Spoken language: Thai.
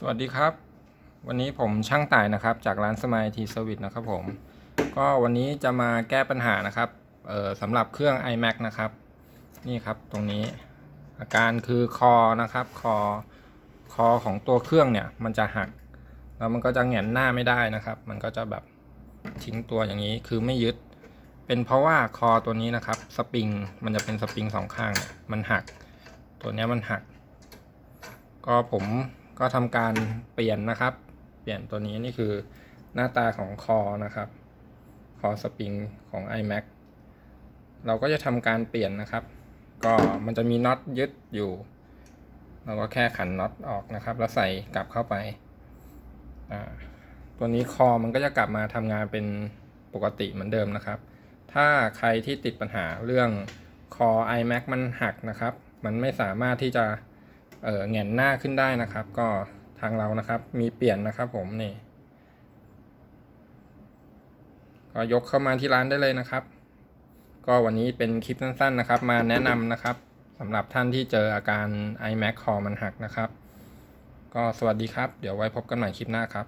สวัสดีครับ วันนี้ผมช่างต่ายนะครับ จากร้านสม i ทีสวิตนะครับผม ก็วันนี้จะมาแก้ปัญหานะครับเอ่อสำหรับเครื่อง iMac นะครับ นี่ครับตรงนี้ อาการคือคอนะครับคอคอของตัวเครื่องเนี่ยมันจะหัก แล้วมันก็จะแหงนหน้าไม่ได้นะครับ มันก็จะแบบทิ้งตัวอย่างนี้คือไม่ยึด เป็นเพราะว่าคอตัวนี้นะครับสปริงมันจะเป็นสปริงสองข้างเนี่ยมันหัก ตัวนี้มันหัก ก็ผม ก็ทำการเปลี่ยนนะครับ เปลี่ยนตัวนี้นี่คือหน้าตาของคอนะครับ คอสปริงของ iMac เราก็จะทำการเปลี่ยนนะครับ ก็มันจะมีน็อตยึดอยู่ เราก็แค่ขันน็อตออกนะครับ แล้วใส่กลับเข้าไป ตัวนี้คอมันก็จะกลับมาทำงานเป็นปกติเหมือนเดิมนะครับ ถ้าใครที่ติดปัญหาเรื่องคอ iMac มันหักนะครับ มันไม่สามารถที่จะ เออแงนหน้าขึ้นได้นะครับ ก็ทางเรานะครับ มีเปลี่ยนนะครับ ผมนี่ ก็ยกเข้ามาที่ร้านได้เลยนะครับ ก็วันนี้เป็นคลิปสั้นๆนะครับ มาแนะนำนะครับสำหรับท่านที่เจออาการ iMac คอมันหักนะครับ ก็สวัสดีครับ เดี๋ยวไว้พบกันใหม่คลิปหน้าครับ